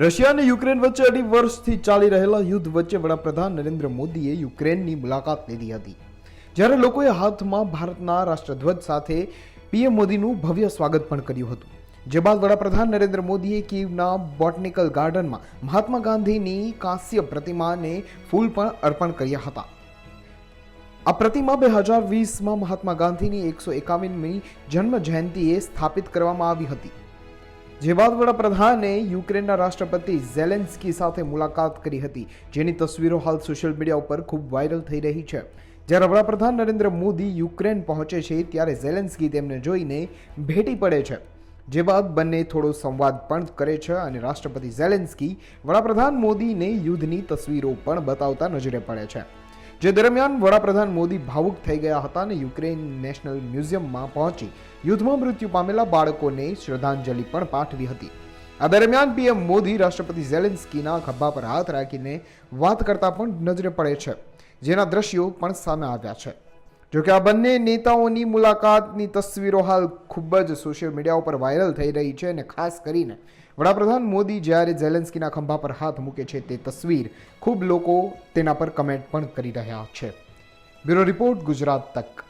Russia અને Ukraine વચ્ચે અઢી વર્ષથી ચાલી રહેલા યુદ્ધ વચ્ચે વડાપ્રધાન નરેન્દ્ર મોદીએ યુક્રેનની મુલાકાત લીધી હતી. જ્યારે લોકોએ હાથમાં ભારતના રાષ્ટ્રધ્વજ સાથે પીએમ મોદીનું ભવ્ય સ્વાગત પણ કર્યું હતું. જે બાદ વડાપ્રધાન નરેન્દ્ર મોદીએ કીવના બોટનિકલ ગાર્ડનમાં મહાત્મા ગાંધીની કાંસ્ય પ્રતિમાને ફૂલ પણ અર્પણ કર્યા હતા. આ પ્રતિમા બે હજાર વીસમાં મહાત્મા ગાંધીની એકસો એકાવનમી જન્મ જયંતિએ સ્થાપિત કરવામાં આવી હતી. જે બાદ વડાપ્રધાને યુક્રેનના રાષ્ટ્રપતિ ઝેલેન્સ્કી સાથે મુલાકાત કરી હતી, જેની તસવીરો હાલ સોશિયલ મીડિયા ઉપર ખૂબ વાયરલ થઈ રહી છે. જ્યારે વડાપ્રધાન નરેન્દ્ર મોદી યુક્રેન પહોંચે છે, ત્યારે ઝેલેન્સ્કી તેમને જોઈને ભેટી પડે છે. જે બાદ બંને થોડો સંવાદ પણ કરે છે અને રાષ્ટ્રપતિ ઝેલેન્સ્કી વડાપ્રધાન મોદીને યુદ્ધની તસવીરો પણ બતાવતા નજરે પડે છે. જે દરમિયાન વડાપ્રધાન મોદી ભાવુક થઈ ગયા હતા અને યુક્રેન નેશનલ મ્યુઝિયમમાં પહોંચી યુદ્ધમાં મૃત્યુ પામેલા બાળકોને શ્રદ્ધાંજલિ પણ પાઠવી હતી. આ દરમિયાન પીએમ મોદી રાષ્ટ્રપતિ ઝેલેન્સ્કીના ખભા પર હાથ રાખીને વાત કરતા પણ નજરે પડે છે. જેના દ્રશ્યો પણ સામે આવ્યા છે. જોકે આ બંને નેતાઓની મુલાકાતની તસવીરો હાલ ખૂબ જ સોશિયલ મીડિયા ઉપર વાયરલ થઈ રહી છે અને ખાસ કરીને વડાપ્રધાન મોદી જ્યારે ઝેલેન્સ્કીના ખંભા પર હાથ મૂકે છે તે તસવીર ખૂબ લોકો તેના પર કમેન્ટ પણ કરી રહ્યા છે. બ્યુરો રિપોર્ટ ગુજરાત તક.